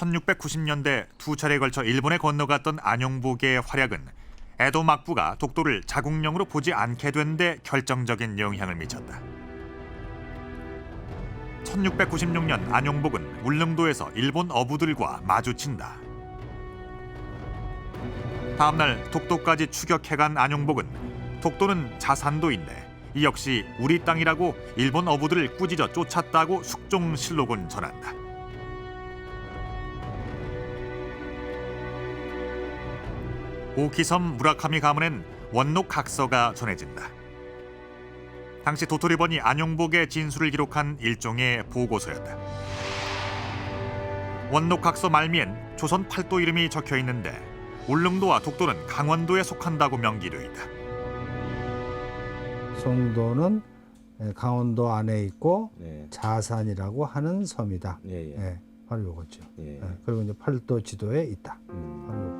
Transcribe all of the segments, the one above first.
1690년대 두 차례에 걸쳐 일본에 건너갔던 안용복의 활약은 에도 막부가 독도를 자국령으로 보지 않게 된 데 결정적인 영향을 미쳤다. 1696년 안용복은 울릉도에서 일본 어부들과 마주친다. 다음 날 독도까지 추격해간 안용복은 독도는 자산도인데 이 역시 우리 땅이라고 일본 어부들을 꾸짖어 쫓았다고 숙종실록은 전한다. 오키섬 무라카미 가문엔 원록 각서가 전해진다. 당시 도토리번이 안용복의 진술을 기록한 일종의 보고서였다. 원록 각서 말미엔 조선 팔도 이름이 적혀 있는데 울릉도와 독도는 강원도에 속한다고 명기되어 있다. 송도는 예, 강원도 안에 있고 네. 자산이라고 하는 섬이다. 예, 예. 예, 바로 요거죠. 예. 예, 그리고 이제 팔도 지도에 있다. 음.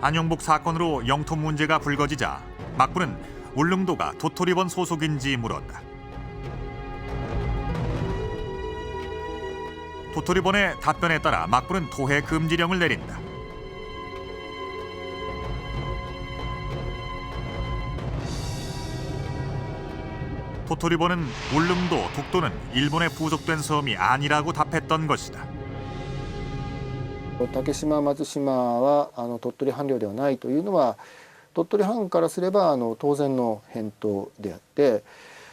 안용복 사건으로 영토 문제가 불거지자 막부는 울릉도가 도토리번 소속인지 물었다. 도토리번의 답변에 따라 막부는 도해 금지령을 내린다. 도토리번은 울릉도, 독도는 일본에 부속된 섬이 아니라고 답했던 것이다. 竹島松島はあの鳥取藩領ではないというのは鳥取藩からすればあの当然の返答であって、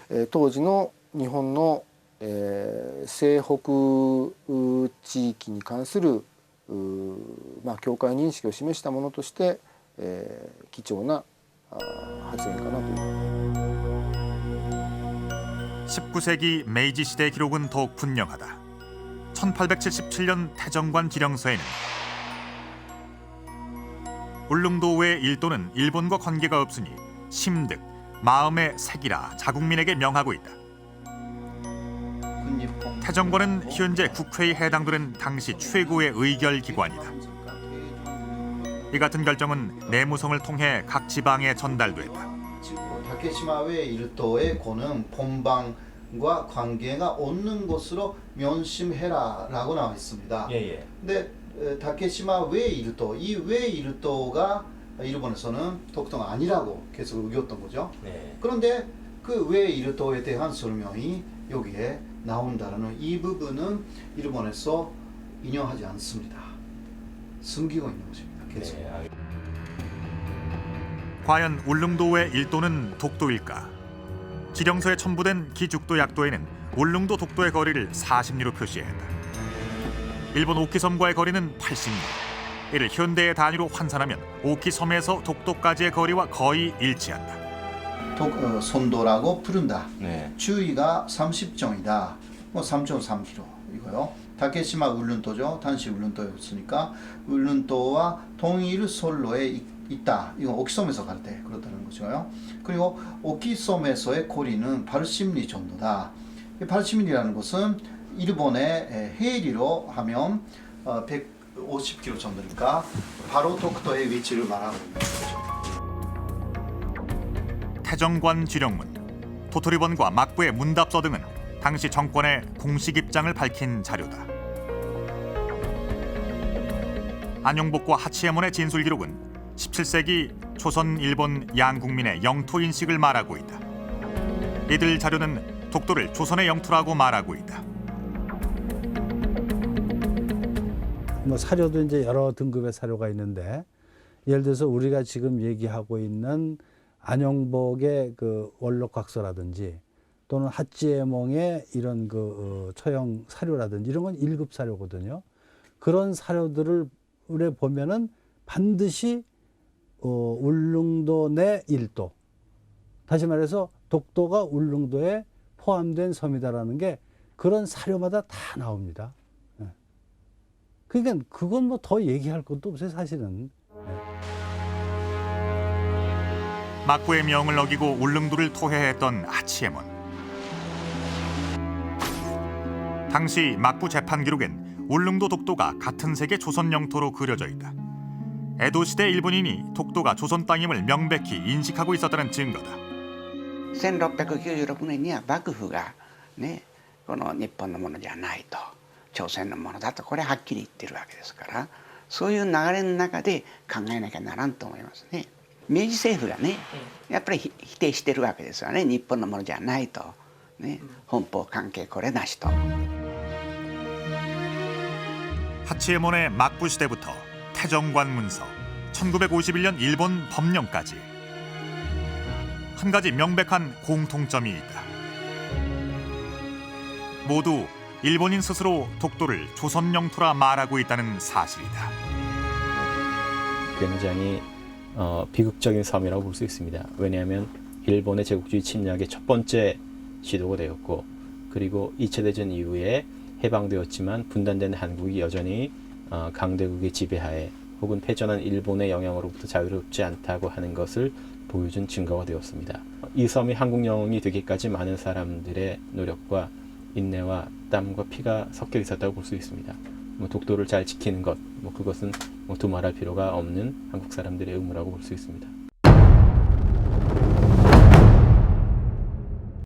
え当時の日本の、えー、西北地域に関するまあ、教会認識を示したものとして、えー、貴重な発言かなという19세기 메이지 시대 기록은 더욱 분명하 다. 1877년 태정관 지령서에는 울릉도 외 일도는 일본과 관계가 없으니 심득 마음의 색이라 자국민에게 명하고 있다. 태정관은 현재 국회에 해당되는 당시 최고의 의결 기관이다. 이 같은 결정은 내무성을 통해 각 지방에 전달됐다. 竹島의 일도의 고는 본방 과 관계가 없는 것으로 명심해라라고 나와 있습니다. 예, 예. 근데 에, 다케시마 외 일도, 이외 일도가 일본에서는 독도가 아니라고 계속 우겼던 거죠. 네. 그런데 그외 일도에 대한 설명이 여기에 나온다는 이 부분은 일본에서 인용하지 않습니다. 숨기고 있는 것입니다. 계속. 네. 알- 과연 울릉도의 일도는 독도일까? 지령서에 첨부된 기죽도 약도에는 울릉도 독도의 거리를 40리로 표시했다. 일본 오키섬과의 거리는 80리. 이를 현대의 단위로 환산하면 오키섬에서 독도까지의 거리와 거의 일치한다. 독, 어, 손도라고 부른다. 네. 주위가 30정이다. 뭐 3.3km 이거요. 다케시마 울룬도죠. 단시 울룬도였으니까 울룬도와 동일 선로에 이- 있다. 이건 오키섬에서 갈 때 그렇다는 거죠. 그리고 오키섬에서의 거리는 80리 정도다. 80리라는 것은 일본의 에, 해리로 하면 어, 150km 정도니까 바로 독도의 위치를 말하고 있는 거죠. 태정관 지령문, 도토리번과 막부의 문답서 등은 당시 정권의 공식 입장을 밝힌 자료다. 안용복과 하치에몬의 진술 기록은 17세기 조선 일본 양국민의 영토 인식을 말하고 있다. 이들 자료는 독도를 조선의 영토라고 말하고 있다. 뭐 사료도 이제 여러 등급의 사료가 있는데 예를 들어서 우리가 지금 얘기하고 있는 안영복의 그 원록각서라든지 또는 하찌에몽의 이런 그 어, 처형 사료라든지 이런 건 1급 사료거든요. 그런 사료들을 에 보면은 반드시 어, 울릉도 내 1도 다시 말해서 독도가 울릉도에 포함된 섬이다라는 게 그런 사료마다 다 나옵니다. 예. 그러니까 그건 뭐 더 얘기할 것도 없어요, 사실은. 막부의 명을 어기고 울릉도를 토해했던 아치에몬. 당시 막부 재판 기록엔 울릉도 독도가 같은 색의 조선 영토로 그려져 있다. 에도 시대 일본인이 독도가 조선 땅임을 명백히 인식하고 있었다는 증거다. 1696年には幕府がねこの日本のものじゃないと朝鮮のものだとこれはっきり言ってるわけですからそういう流れの中で考えなきゃならんと思いますね。明治政府がねやっぱりひ否定してるわけですよね日本のものじゃないと、ね、本邦関係これなしと。 하치에몬의 막부 시대부터 태정관 문서, 1951년 일본 법령까지 한 가지 명백한 공통점이 있다. 모두 일본인 스스로 독도를 조선 영토라 말하고 있다는 사실이다. 굉장히 어, 비극적인 섬이라고 볼 수 있습니다. 왜냐하면 일본의 제국주의 침략의 첫 번째 시도가 되었고 그리고 2차 대전 이후에 해방되었지만 분단된 한국이 여전히 어, 강대국의 지배하에 혹은 패전한 일본의 영향으로부터 자유롭지 않다고 하는 것을 보여준 증거가 되었습니다. 이 섬이 한국 영웅이 되기까지 많은 사람들의 노력과 인내와 땀과 피가 섞여 있었다고 볼 수 있습니다. 뭐 독도를 잘 지키는 것, 뭐 그것은 뭐 두말할 필요가 없는 한국 사람들의 의무라고 볼 수 있습니다.